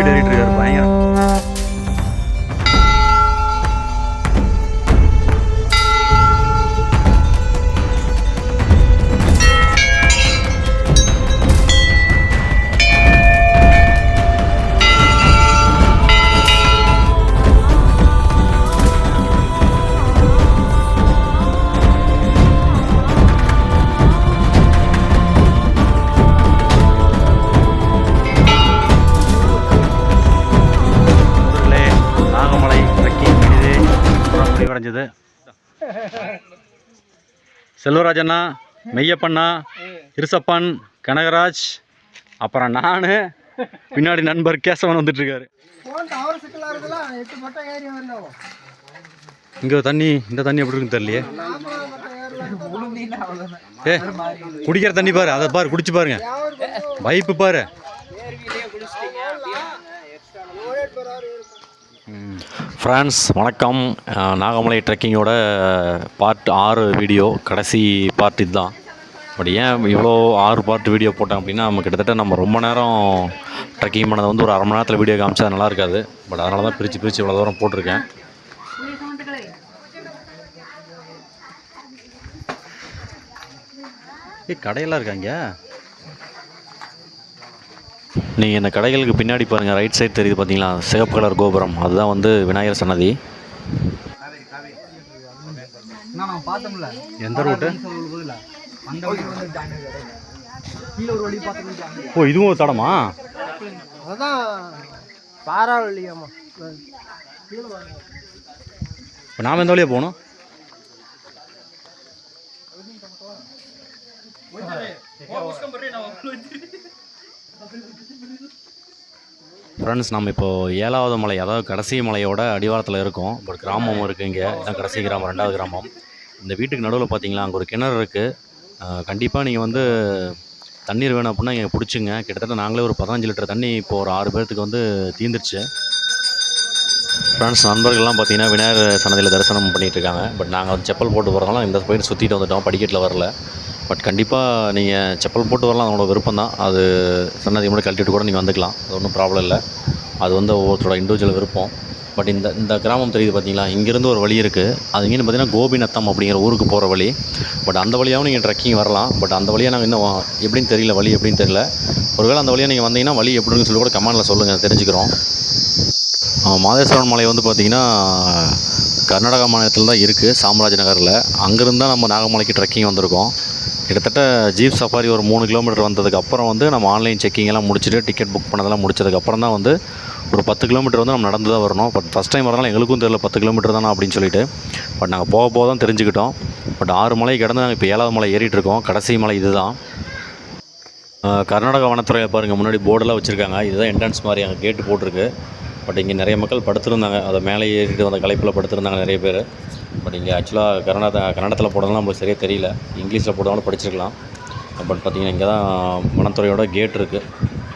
வீடு ஏறிட்டு இருக்காரு பயங்கரம் செல்வராஜண்ணா மெய்யப்பண்ணா இருசப்பன் கனகராஜ் அப்புறம் நான். பின்னாடி நண்பர் கேசவன் வந்துட்டு இருக்காரு ஃபோன் டவர் சிக்கலாக இருக்குல்ல எட்டு மட்டம் ஏறி வரணும். இங்கே தண்ணி இந்த தண்ணி எப்படி இருக்குன்னு தெரியலையே. ஏ குடிக்கிற தண்ணி பாரு அதை பாரு குடிச்சு பாருங்க. பைப்பு பாரு. ஃப்ரான்ஸ் வணக்கம். நாகமலை ட்ரெக்கிங்கோட பார்ட் ஆறு வீடியோ கடைசி பார்ட் இதுதான். பட் ஏன் இவ்வளோ ஆறு பார்ட் வீடியோ போட்டேன் அப்படின்னா நம்ம கிட்டத்தட்ட நம்ம ரொம்ப நேரம் ட்ரெக்கிங் பண்ணதை வந்து ஒரு அரை மணி நேரத்தில் வீடியோ காமிச்சா அது நல்லா இருக்காது. பட் அதனால தான் பிரித்து பிரித்து இவ்வளோ தூரம் போட்டிருக்கேன். ஏ கடையெல்லாம் இருக்காங்க நீங்கள் இந்த கடைகளுக்கு பின்னாடி பாருங்கள் ரைட் சைடு தெரியுது பார்த்தீங்களா சிவப்பு கலர் கோபுரம். அதுதான் வந்து விநாயகர் சன்னதி. எந்த ரூட்டு ஓ இதுவும் ஒரு தடமா? இப்போ நாம் எந்த வழியாக போகணும்? ஃப்ரெண்ட்ஸ் நம்ம இப்போது ஏழாவது மலை அதாவது கடைசி மலையோட அடிவாரத்தில் இருக்கோம். பட் கிராமம் இருக்குது இங்கே. இதுதான் கடைசி கிராமம் ரெண்டாவது கிராமம். இந்த வீட்டுக்கு நடுவில் பார்த்தீங்களா அங்கே ஒரு கிணறு இருக்குது கண்டிப்பாக நீங்கள் வந்து தண்ணீர் வேணும் அப்படின்னா இங்கே பிடிச்சிங்க. கிட்டத்தட்ட நாங்களே ஒரு பதினஞ்சு லிட்டர் தண்ணி இப்போ ஒரு ஆறு பேர்த்துக்கு வந்து தீந்துருச்சு. ஃப்ரெண்ட்ஸ் நண்பர்கள்லாம் பார்த்தீங்கன்னா விநாயகர் சன்னதியில் தரிசனம் பண்ணிகிட்டு இருக்காங்க. பட் நாங்கள் வந்து செப்பல் போட்டு போகிறதுனால இந்த போயிட்டு சுற்றிட்டு வந்துட்டோம். படிக்கட்டில் வரல. பட் கண்டிப்பாக நீங்கள் செப்பல் போட்டு வரலாம் அதோட விருப்பம் தான் அது சன்னதி மட்டும் கழட்டிட்டு கூட நீங்கள் வந்துக்கலாம். அது ஒன்றும் ப்ராப்ளம் இல்லை. அது வந்து ஒவ்வொருத்தரோட இண்டிவிஜுவல் விருப்பம். பட் இந்த இந்த கிராமம் தெரியுது பார்த்தீங்களா இங்கேருந்து ஒரு வழி இருக்குது அது இங்கேன்னு பார்த்தீங்கன்னா கோபிநத்தம் அப்படிங்கிற ஊருக்கு போகிற வழி. பட் அந்த வழியாகவும் நீங்கள் ட்ரெக்கிங் வரலாம். பட் அந்த வழியாக நாங்கள் இன்னும் எப்படின்னு தெரியல வழி எப்படின்னு தெரியல. ஒருவேளை அந்த வழியாக நீங்கள் வந்தீங்கன்னா வழி எப்படின்னு சொல்லி கூட கமெண்டில் சொல்லுங்கள் தெரிஞ்சுக்கிறோம். மாதேஸ்வரன் மலை வந்து பார்த்திங்கன்னா கர்நாடகா மாநிலத்தில் தான் இருக்குது சாம்ராஜ் நகரில். அங்கேருந்து தான் நம்ம நாகமலைக்கு ட்ரெக்கிங் வந்திருக்கோம். கிட்டத்தட்ட ஜீப் சஃபாரி ஒரு மூணு கிலோமீட்டர் வந்ததுக்கு அப்புறம் வந்து நம்ம ஆன்லைன் செக்கிங் எல்லாம் முடிச்சுட்டு டிக்கெட் புக் பண்ணதெல்லாம் முடிச்சதுக்கு அப்புறம் தான் வந்து ஒரு பத்து கிலோமீட்டர் வந்து நம்ம நடந்து தான் வரணும். பட் ஃபஸ்ட் டைம் வரனால எங்களுக்கும் தெரியல பத்து கிலோமீட்டர் தானே அப்படின்னு சொல்லிட்டு. பட் நாங்கள் போக போக தான் தெரிஞ்சுக்கிட்டோம். பட் ஆறு மலை கடந்து நாங்கள் இப்போ ஏழாவது மலை ஏறிட்டு இருக்கோம். கடைசி மலை இதுதான். தான் கர்நாடக வனத்துறையை பாருங்கள் முன்னாடி போர்டெல்லாம் வச்சுருக்காங்க. இதுதான் என்ட்ரன்ஸ் மாதிரி அங்கே கேட்டு போட்டிருக்கு. பட் இங்கே நிறைய மக்கள் படுத்திருந்தாங்க. அதை மேலே ஏறிட்டு வந்த கலைப்பில் படுத்திருந்தாங்க நிறைய பேர். பட் இங்கே ஆக்சுவலாக கர்நாடகா கன்னடத்தில் போடுறதுலாம் நம்மளுக்கு சரியாக தெரியல. இங்கிலீஷில் போடுறதாலும் படிச்சிருக்கலாம். பட் பார்த்திங்கன்னா இங்கே தான் வனத்துறையோட கேட் இருக்குது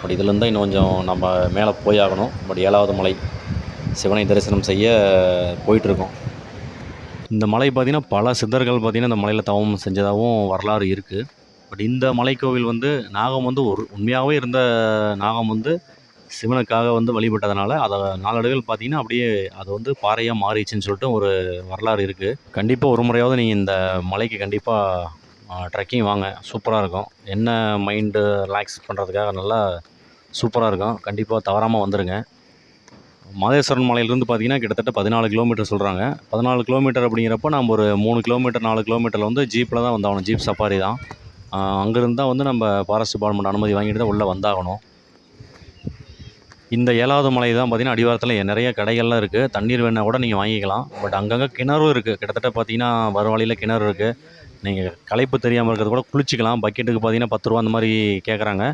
பட் இதுலேருந்து தான் இன்னும் கொஞ்சம் நம்ம மேலே போய் ஆகணும். பட் ஏழாவது மலை சிவனை தரிசனம் செய்ய போயிட்டுருக்கோம் இந்த மலை பார்த்திங்கன்னா பல சித்தர்கள் பார்த்திங்கன்னா இந்த மலையில் தவம் செஞ்சதாகவும் வரலாறு இருக்குது பட் இந்த மலைக்கோவில் வந்து நாகம் வந்து ஒரு உண்மையாகவே இருந்த நாகம் வந்து சிவனுக்காக வந்து வழிபட்டதுனால அதை நாளடைவில் பார்த்தீங்கன்னா அப்படியே அது வந்து பாறையாக மாறிடுச்சுன்னு சொல்லிட்டு ஒரு வரலாறு இருக்குது கண்டிப்பாக ஒரு முறையாவது நீங்கள் இந்த மலைக்கு கண்டிப்பாக ட்ரெக்கிங் வாங்க. சூப்பராக இருக்கும். என்ன மைண்டு ரிலாக்ஸ் பண்ணுறதுக்காக நல்லா சூப்பராக இருக்கும். கண்டிப்பாக தவறாமல் வந்துடுங்க மாதேஸ்வரன் மலையிலேருந்து பார்த்தீங்கன்னா கிட்டத்தட்ட பதினாலு கிலோமீட்டர் சொல்கிறாங்க பதினாலு கிலோமீட்டர் அப்படிங்கிறப்ப நம்ம ஒரு மூணு கிலோமீட்டர் நாலு கிலோமீட்டரில் வந்து ஜீப்பில் தான் வந்தாகணும். ஜீப் சஃபாரி தான். அங்கேருந்து தான் வந்து நம்ம ஃபாரஸ்ட் டிபார்ட்மெண்ட் அனுமதி வாங்கிட்டு தான் உள்ளே வந்தாகணும். இந்த ஏழாவது மலை தான் பார்த்தீங்கன்னா அடிவாரத்தில் நிறைய கடைகள்லாம் இருக்குது தண்ணீர் வேணால் கூட நீங்கள் வாங்கிக்கலாம். பட் அங்கங்கே கிணறும் இருக்குது கிட்டத்தட்ட பார்த்தீங்கன்னா வர வழியில் கிணறு இருக்குது நீங்கள் களைப்பு தெரியாமல் இருக்கிறது கூட குளிச்சிக்கலாம். பக்கெட்டுக்கு பார்த்தீங்கன்னா பத்து ரூபா அந்த மாதிரி கேட்குறாங்க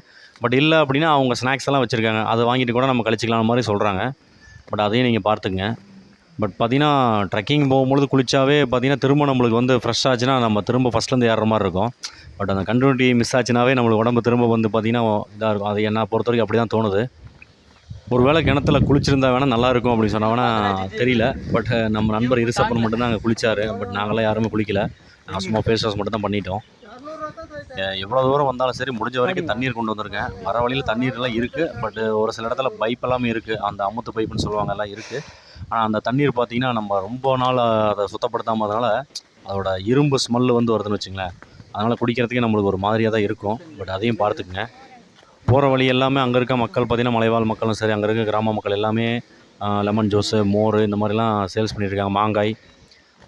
பட் இல்லை அப்படின்னா அவங்க ஸ்நாக்ஸ் எல்லாம் வச்சுருக்காங்க. அதை வாங்கிட்டு கூட நம்ம கழிச்சிக்கலாம் மாதிரி சொல்கிறாங்க பட் அதையும் நீங்கள் பார்த்துக்குங்க. பட் பார்த்தீங்கன்னா ட்ரெக்கிங் போகும்பொழுது குளிச்சாவே பார்த்தீங்கன்னா திரும்ப நம்மளுக்கு வந்து ஃப்ரெஷ் ஆச்சுன்னா நம்ம திரும்ப ஃபஸ்ட்லேருந்து ஏறுற மாதிரி இருக்கும். பட் அந்த கண்டினியூட்டி மிஸ் ஆச்சுனாவே நம்மளுக்கு உடம்பு திரும்ப வந்து பார்த்தீங்கன்னா இதாக இருக்கும். அது என்ன பொறுத்த வரைக்கும் அப்படி தான் தோணுது. ஒருவேளை கிணத்துல குளிச்சிருந்தா வேணால் நல்லா இருக்கும் அப்படின்னு சொன்னா வேணா தெரியல. பட் நம்ம நண்பர் இருசப்பன் மட்டும்தான் அங்கே குளிச்சாரு. பட் நாங்களாம் யாருமே குளிக்கல. நான் சும்மா ஃபேஸ் வாஷ் மட்டும் தான் பண்ணிட்டோம் எவ்வளோ தூரம் வந்தாலும் சரி முடிஞ்ச வரைக்கும் தண்ணீர் கொண்டு வந்துருங்க வர வழியில் தண்ணீர்லாம் இருக்குது பட் ஒரு சில இடத்துல பைப் எல்லாமே இருக்குது அந்த அமுத்து பைப்புன்னு சொல்லுவாங்க எல்லாம் இருக்குது ஆனால் அந்த தண்ணீர் பார்த்தீங்கன்னா நம்ம ரொம்ப நாள் அதை சுத்தப்படுத்தாமதனால அதோட இரும்பு ஸ்மெல்லு வந்து வருதுன்னு வச்சுங்களேன். அதனால் குடிக்கிறதுக்கே நம்மளுக்கு ஒரு மாதிரியாக தான் இருக்கும். பட் அதையும் பார்த்துக்குங்க. போகிற வழி எல்லாமே அங்கே இருக்க மக்கள் பார்த்திங்கன்னா மலைவாழ் மக்களும் சரி அங்கே இருக்க கிராம மக்கள் எல்லாமே லெமன் ஜூஸு மோர் இந்த மாதிரிலாம் சேல்ஸ் பண்ணியிருக்காங்க மாங்காய்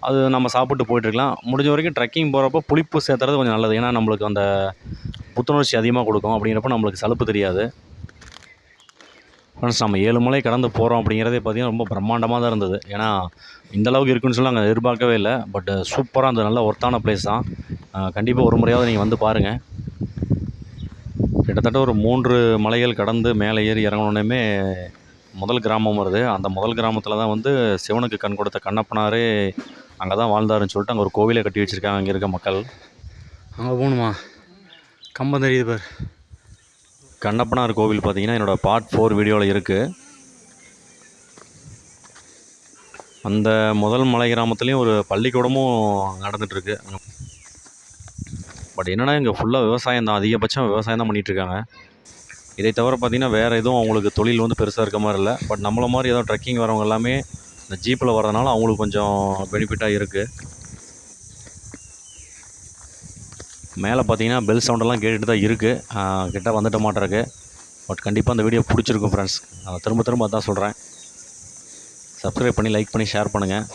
அது நம்ம சாப்பிட்டு போயிட்டுருக்கலாம். முடிஞ்ச வரைக்கும் ட்ரெக்கிங் போகிறப்ப புளிப்பு சேர்த்துறது கொஞ்சம் நல்லது. ஏன்னா நம்மளுக்கு அந்த புத்துணர்ச்சி அதிகமாக கொடுக்கும். அப்படிங்கிறப்ப நம்மளுக்கு சலுப்பு தெரியாது. ஃப்ரெண்ட்ஸ் நம்ம ஏழு மலை கடந்து போகிறோம் அப்படிங்கிறதே பார்த்திங்கன்னா ரொம்ப பிரம்மாண்டமாக தான் இருந்தது. ஏன்னா இந்த அளவுக்கு இருக்குன்னு சொல்லி நாங்கள் எதிர்பார்க்கவே இல்லை. பட் சூப்பராக அந்த நல்ல ஒர்த்தான பிளேஸ் தான். கண்டிப்பாக ஒரு முறையாவது நீங்கள் வந்து பாருங்கள் கிட்டத்தட்ட ஒரு மூன்று மலைகள் கடந்து மேலே ஏறி இறங்கணுன்னே முதல் கிராமம் வருது. அந்த முதல் கிராமத்தில் தான் வந்து சிவனுக்கு கண் கொடுத்த கண்ணப்பனாரே அங்கே தான் வாழ்ந்தாருன்னு சொல்லிட்டு அங்கே ஒரு கோவிலை கட்டி வச்சுருக்காங்க அங்கே இருக்க மக்கள். அங்கே போகணுமா? கம்பம் தெரியுது பார். கண்ணப்பனார் கோவில் பார்த்தீங்கன்னா என்னோடய பார்ட் ஃபோர் வீடியோவில் இருக்குது அந்த முதல் மலை கிராமத்துலேயும் ஒரு பள்ளிக்கூடமும் நடந்துகிட்ருக்கு பட் என்னென்னா இங்கே ஃபுல்லாக விவசாயம் தான். அதிகபட்சம் விவசாயம் தான் பண்ணிகிட்ருக்காங்க இதை தவிர பார்த்திங்கன்னா வேறு எதுவும் அவங்களுக்கு தொழில் வந்து பெருசாக இருக்க மாதிரி இல்லை. பட் நம்மள மாதிரி ஏதோ ட்ரெக்கிங் வரவங்க எல்லாமே இந்த ஜீப்பில் வரதுனால அவங்களுக்கு கொஞ்சம் பெனிஃபிட்டாக இருக்குது மேலே பார்த்தீங்கன்னா பெல் சவுண்டெல்லாம் கேட்டுட்டு தான் இருக்குது கிட்ட வந்துட்ட மாட்டிருக்கு. பட் கண்டிப்பாக அந்த வீடியோ பிடிச்சிருக்கும் ஃப்ரெண்ட்ஸ் நான் திரும்ப திரும்ப அதான் சொல்கிறேன் சப்ஸ்கிரைப் பண்ணி லைக் பண்ணி ஷேர் பண்ணுங்கள்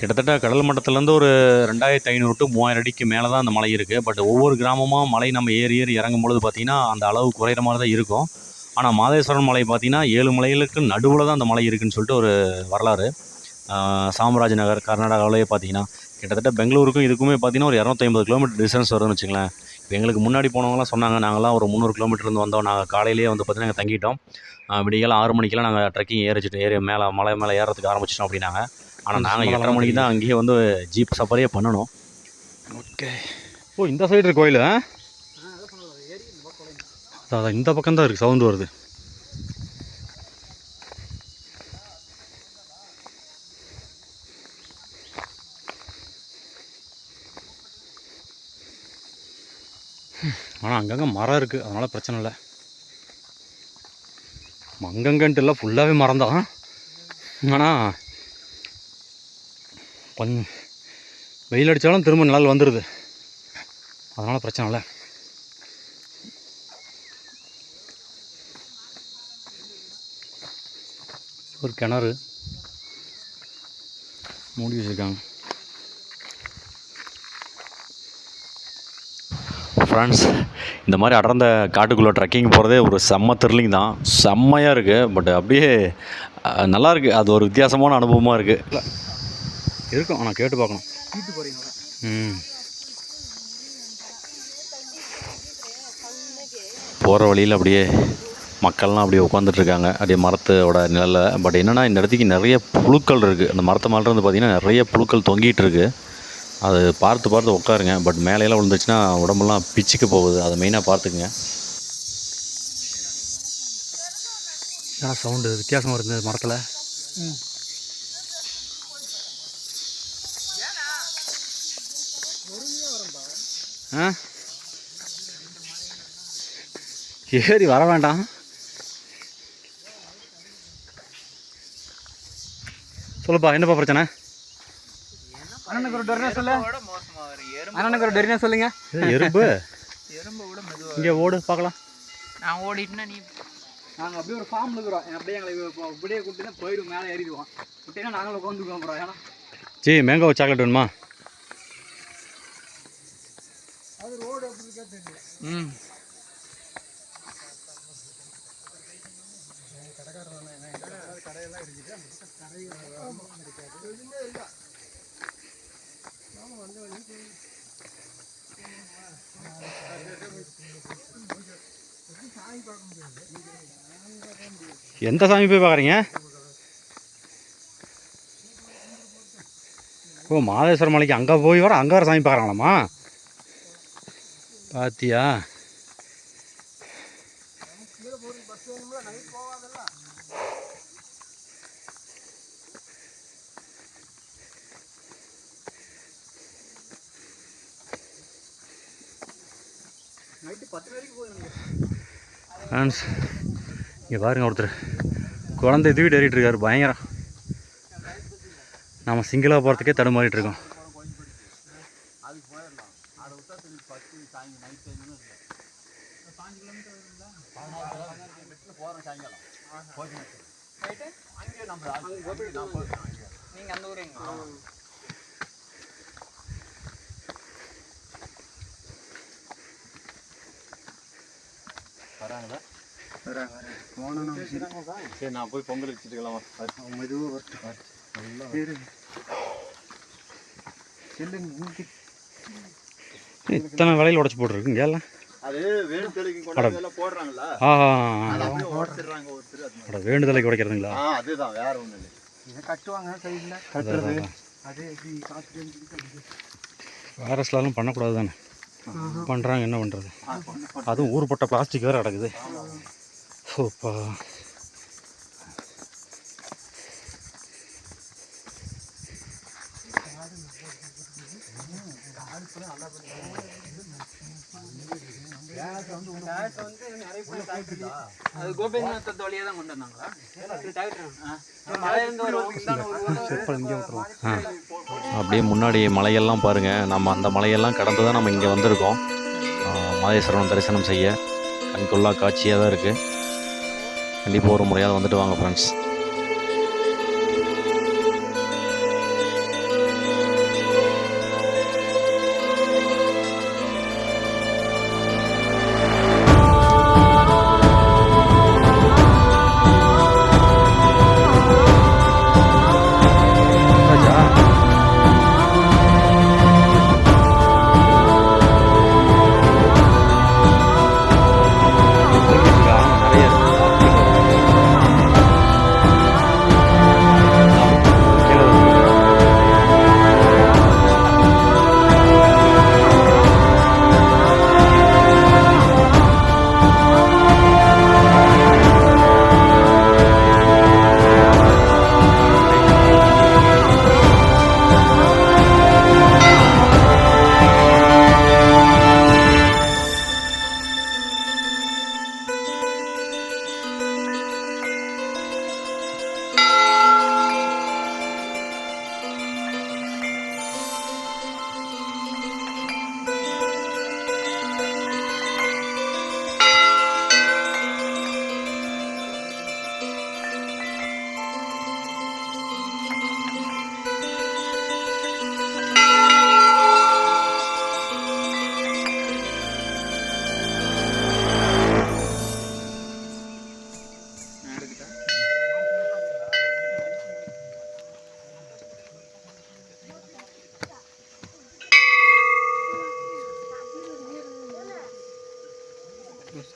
கிட்டத்தட்ட கடல் மட்டத்துலேருந்து ஒரு ரெண்டாயிரத்தி ஐநூறு டு மூவாயிரம் அடிக்கு மேலே தான் அந்த மலை இருக்குது பட் ஒவ்வொரு கிராமமாக மலை நம்ம ஏறி ஏறி இறங்கும் பொழுது பார்த்திங்கன்னா அந்த அளவு குறையிற மாதிரி தான் இருக்கும். ஆனால் மாதேஸ்வரன் மலை பார்த்திங்கன்னா ஏழு மலைகளுக்கு நடுவில் தான் அந்த மலை இருக்குன்னு சொல்லிட்டு ஒரு வரலாறு. சாம்ராஜ் நகர் கர்நாடகாவிலேயே பார்த்தீங்கன்னா கிட்டத்தட்ட பெங்களூருக்கும் இதுக்குமே பார்த்தீங்கன்னா ஒரு இரநூத்தம்பது கிலோமீட்டர் டிஸ்டன்ஸ் வருதுன்னு வச்சுங்களேன் இப்போ எங்களுக்கு முன்னாடி போனவங்களாம் சொன்னாங்க நாங்களாம் ஒரு முந்நூறு கிலோமீட்டர் இருந்து வந்தோம். நாங்கள் காலையிலேயே வந்து பார்த்தீங்கன்னா நாங்கள் தங்கிட்டோம். ஆஹ் விடியகாலம் ஆறு மணிக்கெல்லாம் நாங்கள் ட்ரெக்கிங் ஏறிச்சிட்டு ஏறி மேலே மலை மேலே ஏறதுக்கு ஆரம்பிச்சிட்டோம் அப்படின்னாங்க. ஆனால் நாங்கள் எட்டரை மணிக்கு தான் அங்கேயே வந்து ஜீப் சஃபாரியே பண்ணணும். ஓகே. ஓ இந்த சைடு இருக்கு கோயில் ஆ? அதான் இந்த பக்கம் தான் இருக்குது சவுண்டு வருது. ஆனால் அங்கங்கே மரம் இருக்குது அதனால் பிரச்சனை இல்லை. அங்கங்கன்ட்டு இல்லை ஃபுல்லாகவே மரம் தான் ஆனால் கொஞ்சம் வெயில் அடித்தாலும் திரும்ப நிழல் வந்துடுது அதனால் பிரச்சனை இல்லை. ஒரு கிணறு. மூடி வச்சுருக்காங்க. ஃப்ரெண்ட்ஸ் இந்த மாதிரி அடர்ந்த காட்டுக்குள்ளே ட்ரெக்கிங் போகிறதே ஒரு செம்ம த்ரில்லிங் தான். செம்மையாக இருக்குது பட் அப்படியே நல்லா இருக்குது அது ஒரு வித்தியாசமான அனுபவமாக இருக்குது இருக்கும் ஆனால் கேட்டு பார்க்கணும். ம். போகிற வழியில் அப்படியே மக்கள்லாம் அப்படியே உட்காந்துட்ருக்காங்க அப்படியே மரத்தோட நிழலில். பட் என்னென்னா இந்த இடத்துக்கு நிறைய புழுக்கள் இருக்குது அந்த மரத்து மேலே இருந்து பார்த்திங்கன்னா நிறைய புழுக்கள் தொங்கிட்டு இருக்கு. அது பார்த்து பார்த்து உட்காருங்க. பட் மேலையெல்லாம் விழுந்துச்சுன்னா உடம்பெல்லாம் பிச்சுக்கு போகுது. அதை மெயினாக பார்த்துக்குங்க. ஏன்னா சவுண்டு வித்தியாசமாக இருக்குது மரத்தில். ஆ? ஏறி வர வேண்டாம். சொல்லுப்பா என்னப்பா பிரச்சனை? அண்ணனுக்கு ஒரு டொரினா சொல்லு. அண்ணனுக்கு ஒரு டொரினா சொல்லுங்க. எறும்பு எறும்பை? விட மெதுவாக இங்கே ஓடு பார்க்கலாம் நான் ஓடிட்டுனா நீ நாங்கள் அப்படியே ஒரு ஃபார்மில் இருக்கிறோம். அப்படியே எங்களை இப்போ இப்படியே கூப்பிட்டு போயிடும் மேலே ஏறிடுவோம். விட்டீங்கன்னா நாங்களும் உட்காந்துக்குவோம் அப்புறம் ஏன்னா ஜி மேங்கோ சாக்லேட் வேணுமா? ம். எந்த சாமி போய் பார்க்குறீங்க? ஓ மாதேஸ்வரம் மலைக்கு அங்கே போய் வர அங்கே வர சாமி பார்க்குறாங்களாம்மா? பார்த்தியா ஃப்ரெண்ட்ஸ் இங்கே பாருங்க ஒருத்தர். குழந்தை தூக்கிட்டு ஏறிட்டு இருக்காரு பயங்கரம். நம்ம சிங்கிளாக போகிறதுக்கே தடுமாறிட்டு இருக்கோம். நீங்கள் அந்த ஊருங்களா சரி. நான் போய் பொங்கல் வச்சுட்டுக்கலாம் இத்தனை விலையில் உடச்சி போட்டுருக்கு இங்கே எல்லாம்? அது வேண்டுதலைக்கு கொண்டாந்து எல்லாம் வேண்டுதலைக்கு உடைக்கிறதுங்களா? அதுதான் வேற ஒன்றும் இல்லை. இதை கட்டுவாங்க சைடில். கட்டுறது அது எப்படி காற்று வைரஸ்லாம் பண்ணக்கூடாது தானே பண்ணுறாங்க என்ன பண்ணுறது அதுவும் ஊர்பட்ட பிளாஸ்டிக் வேறு கிடக்குது சூப்பா. இப்போ வந்து அப்படியே முன்னாடி மலையெல்லாம் பாருங்கள் நம்ம அந்த மலையெல்லாம் கடந்து தான் நம்ம இங்கே வந்திருக்கோம். ஆஹ் மாதேஸ்வரன் தரிசனம் செய்ய. கண்கொள்ளா காட்சியாக தான் இருக்குது கண்டிப்பாக ஒரு முறையாக வந்துட்டு வாங்க ஃப்ரெண்ட்ஸ்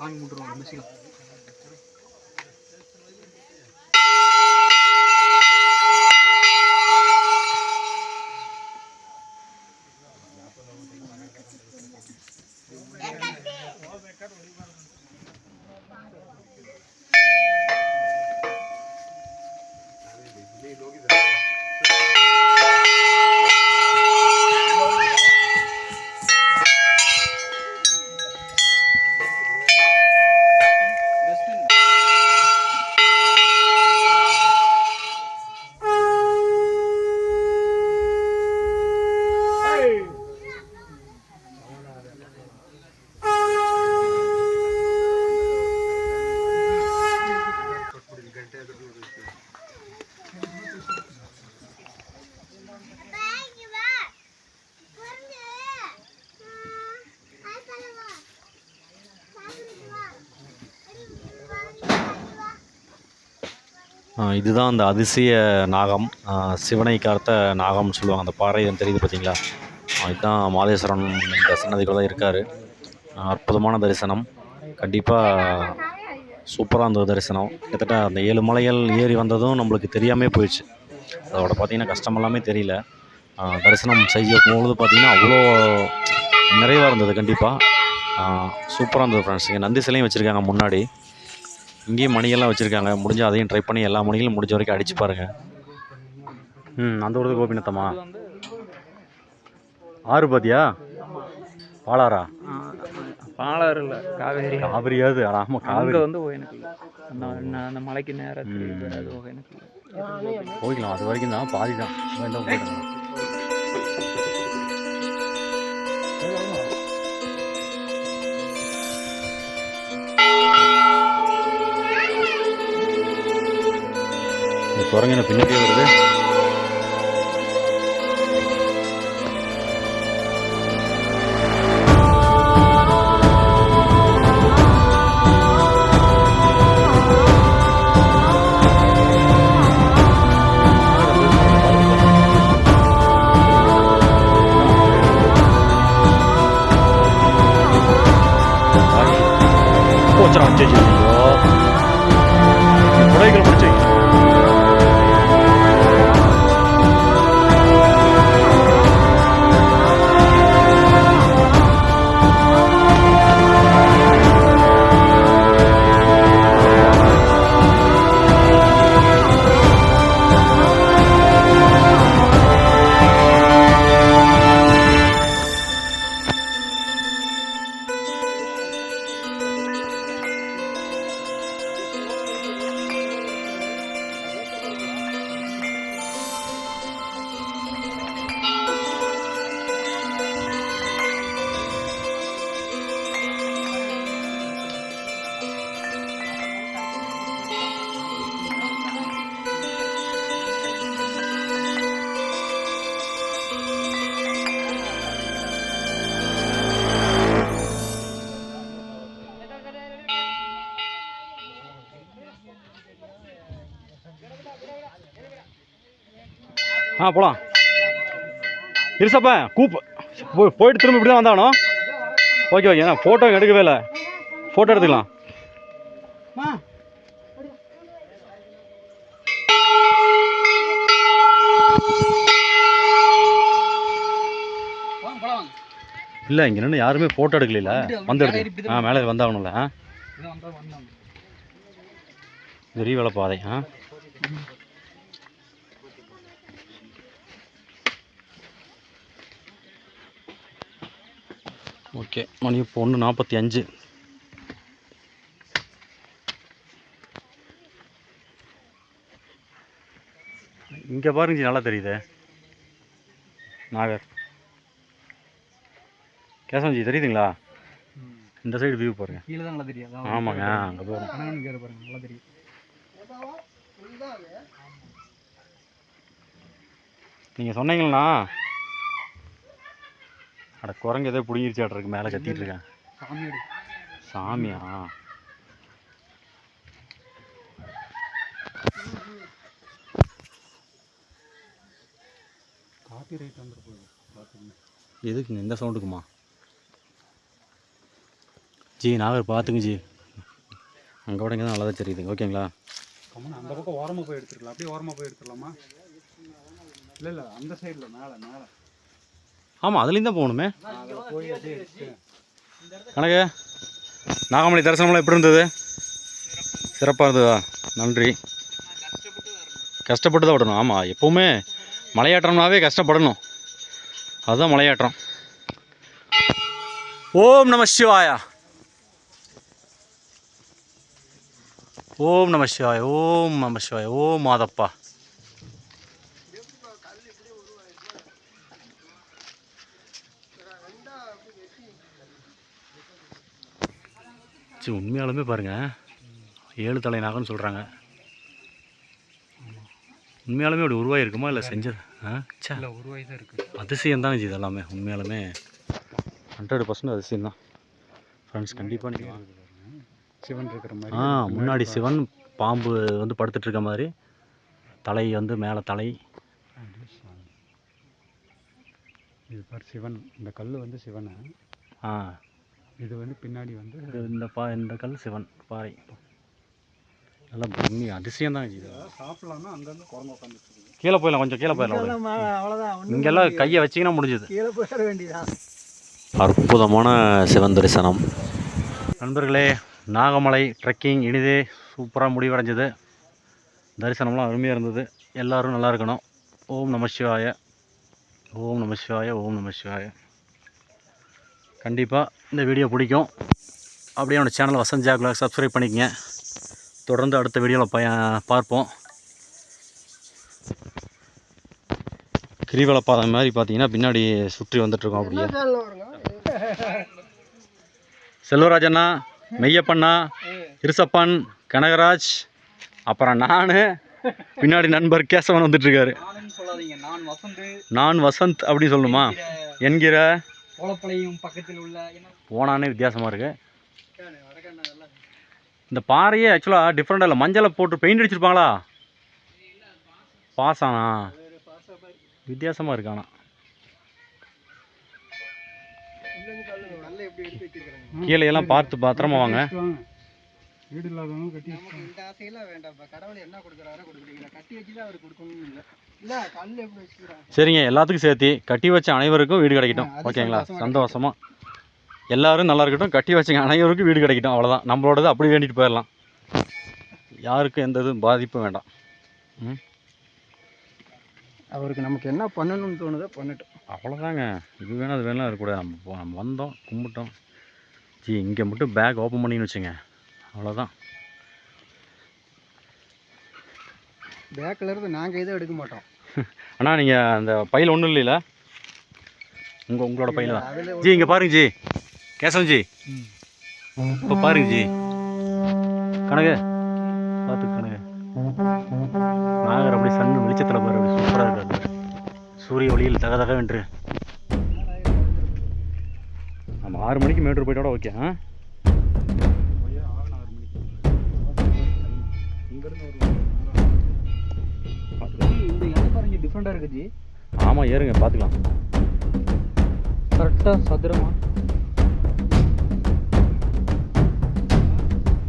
சாமி விட்டுருவாங்க மிஷினில் இதுதான் அந்த அதிசய நாகம். சிவனை காத்த நாகம்னு சொல்லுவாங்க. அந்த பாறை தெரியுது பார்த்தீங்களா? இதுதான் மாதேஸ்வரன் இந்த சன்னதிக்குள்ள தான் இருக்கார். அற்புதமான தரிசனம். கண்டிப்பாக சூப்பராக இருந்தது தரிசனம். கிட்டத்தட்ட அந்த ஏழு மலைகள் ஏறி வந்ததும் நம்மளுக்கு தெரியாமே போயிடுச்சு. அதோட பார்த்திங்கன்னா கஷ்டம் எல்லாமே தெரியல. தரிசனம் செய்ய பார்த்திங்கன்னா அவ்வளோ நிறைவாக இருந்தது கண்டிப்பாக சூப்பராக இருந்தது ஃப்ரெண்ட்ஸ் இங்கே நந்தி சிலையும் வச்சுருக்காங்க முன்னாடி. இங்கேயும் மணியெல்லாம் வச்சுருக்காங்க. முடிஞ்சால் அதையும் ட்ரை பண்ணி எல்லா மணிகளும் முடிஞ்ச வரைக்கும் அடிச்சு பாருங்கள் ம் அந்த ஊர் கோபிநத்தமா ஆறு பாத்தியா பாலாரா? பாலாறு இல்லை காவேரி. காவிரியாவது ஆமாம் காவிரி. வந்து ஒகேனக்கல் அந்த மலைக்கு அது ஒகேனக்கல் போய்க்கலாம். அது வரைக்கும் தான். பாதி தான். குரங்கின பின்னாடியே வருது? ஆ போகலாம் இருசப்ப கூப்பு போய் போயிட்டு திரும்ப இப்படி தான் வந்தானோ ஓகே ஓகே. நான் ஃபோட்டோ எடுக்கவே இல்லை. ஃபோட்டோ எடுத்துக்கலாம். இல்லை இங்கே நின்று யாருமே ஃபோட்டோ எடுக்கல வந்துட்டு, வந்து மேலே எடுத்து ஏறி ஆ. மேலே வந்தாகணும்ல ஆ வந்தாங்க இது ரீவலை பாதை ஆ. ஓகே. மணி இப்போ ஒன்று நாற்பத்தி அஞ்சு. இங்கே பாருங்க ஜி, நல்லா தெரியுது. நாகர். கேசவன்ஜி தெரியுதுங்களா? இந்த சைடு வியூ பாருங்க. கீழே தான் நல்லா தெரியும். ஆமாங்க அங்கே போகிறோம் கணவன் கேற பாருங்க நல்லா தெரியும். நீங்கள் சொன்னீங்களா அட குரங்கு ஏதோ பிடிங்கிருச்சாட்டு இருக்கு மேலே கத்திட்டு இருக்கேன் சாமியா? காப்பி ரைட் வந்துரு போகுது. எதுக்குங்க இந்த சவுண்டுக்குமா ஜி நாகர் பார்த்துங்க ஜி. அங்கே கூட இங்கே தான் நல்லா தான் தெரியுது. ஓகேங்களா? அந்த பக்கம் ஓரமாக போய் எடுத்துருக்கலாம். அப்படியே ஓரமாக போய் எடுத்துடலாமா இல்லை இல்லை அந்த சைடில் மேலே மேலே. ஆமாம் அதுலேயும் தான் போகணுமே. கணக்கு நாகமலை தரிசனம்லாம் எப்படி இருந்தது? சிறப்பாக இருந்ததா? நன்றி. கஷ்டப்பட்டு தான் விடணும். ஆமாம் எப்போவுமே மலையாட்டம்னாவே கஷ்டப்படணும். அதுதான் மலையாட்டம் ஓம் நம சிவாயா. ஓம் நம சிவாய ஓம் நம சிவாய ஓம் மாதப்பா. சரி உண்மையாலுமே பாருங்கள் ஏழு தலை நாகன்னு சொல்கிறாங்க உண்மையாலுமே அப்படி உருவாயிருக்குமா இல்லை செஞ்சது? ஆ சே இல்லை ஒரு வயசு இருக்குது அதிசயம் தான் இது எல்லாமே உண்மையாலுமே ஹண்ட்ரட் பர்சன்ட் அதிசயம் தான் ஃப்ரெண்ட்ஸ் கண்டிப்பாக நீங்கள் சிவன் இருக்கிற மாதிரி ஆ முன்னாடி சிவன் பாம்பு வந்து படுத்துட்டு இருக்க மாதிரி தலை வந்து மேலே தலை. இது பாரு சிவன். இந்த கல் வந்து சிவன். ஆ. இது வந்து பின்னாடி வந்து இந்த பா இந்த கல் சிவன் பாறை. நல்லா உண்மை அதிசயம் தான் இது. சாப்பிடலாம்னா கீழே போயிடலாம் கொஞ்சம் கீழே போயிடலாம் அவ்வளோதான் இங்கெல்லாம் கையை வச்சிங்கன்னா முடிஞ்சது. கீழே போயிட வேண்டியதான் அற்புதமான சிவன் தரிசனம். நண்பர்களே நாகமலை ட்ரெக்கிங் இனிதே சூப்பராக முடிவடைஞ்சது. தரிசனம்லாம் அருமையாக இருந்தது. எல்லோரும் நல்லா இருக்கணும். ஓம் நம சிவாய. ஓம் நம சிவாய ஓம் நம சிவாய. கண்டிப்பாக இந்த வீடியோ பிடிக்கும். அப்படியே என்னோடய சேனல் வசந்த் ஜாக்ல சப்ஸ்கிரைப் பண்ணிக்கங்க. தொடர்ந்து அடுத்த வீடியோவில் பய பார்ப்போம். கிரிவல பாதை மாதிரி பார்த்தீங்கன்னா பின்னாடி சுற்றி வந்துட்டுருக்கோம் அப்படியே. செல்வராஜண்ணா மெய்யப்பண்ணா இருசப்பன் கனகராஜ் அப்புறம் நான். பின்னாடி நண்பர் கேசவன் வந்துட்டுருக்காரு வசந்து. நான் வசந்த் அப்படின்னு சொல்லணுமா? என்கிற கோலப்பளையும் பக்கத்தில் உள்ள போனானே வித்தியாசமாக இருக்குது நல்லா இந்த பாறையே ஆக்சுவலாக டிஃப்ரெண்டாக இல்லை. மஞ்சளை போட்டு பெயிண்ட் அடிச்சிருப்பாங்களா? பாசானா? வித்தியாசமாக இருக்கு ஆனால் நல்ல எப்படி எடுத்து வச்சிருக்காங்க கீழே எல்லாம் பார்த்து பத்திரமா வாங்க. வீடு இல்லாதவங்க கட்டி நமக்கு இந்த ஆசையெல்லாம் வேண்டாம்ப்பா. கடவுள் என்ன கொடுக்குறாரோ கொடுக்குறீங்க. கட்டி வச்சு தான் அவர் கொடுக்கணும்னு இல்லை. சரிங்க எல்லாத்துக்கும் சேர்த்து கட்டி வச்ச அனைவருக்கும் வீடு கிடைக்கட்டும். ஓகேங்களா? சந்தோஷமா சந்தோஷமா. எல்லாரும் நல்லா இருக்கட்டும். கட்டி வச்ச அனைவருக்கும் வீடு கிடைக்கட்டும். அவ்வளோதான் நம்மளோடது அப்படி வேண்டிட்டு போயிடலாம். யாருக்கும் எந்த இதுவும் பாதிப்பும் வேண்டாம். ம்? அவருக்கு நமக்கு என்ன பண்ணணும்னு தோணுதோ பண்ணட்டும். அவ்வளோதாங்க இது வேணும் அது வேணும் இருக்கக்கூடாது. நம்ம நம்ம வந்தோம் கும்பிட்டோம். ஜி இங்கே மட்டும் பேக் ஓப்பன் பண்ணின்னு வச்சுங்க. அவ்வளோதான் பேக்கில் இருந்து நாங்கள் எதுவும் எடுக்க மாட்டோம். அண்ணா நீங்கள் அந்த பையில் ஒன்றும் இல்லைல்ல உங்கள் உங்களோட பையில தான் ஜி இங்கே பாருங்க ஜி. கேசவன் ஜி. இப்போ பாருங்க ஜி. கனகு பார்த்து கனகு. நாகர் அப்படி சன் வெளிச்சத்தில் பாரு அப்படி சூப்பராக இருக்காது சூரிய ஒளியில் தக தக வென்று. நம்ம ஆறு மணிக்கு மேட்டூர் போயிட்டோட ஓகே ஆ? இந்த இடம் பாருங்க டிஃப்ரெண்டாக இருக்குது ஜி. ஆமாம் ஏறுங்க பார்த்துக்கலாம் கரெக்டாக சதுரமா.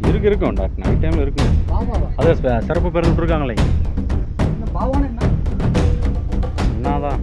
இருக்கு இருக்கும் நைட் டைமில் இருக்கும் அது சிறப்பு பேர் என்ன என்னதான்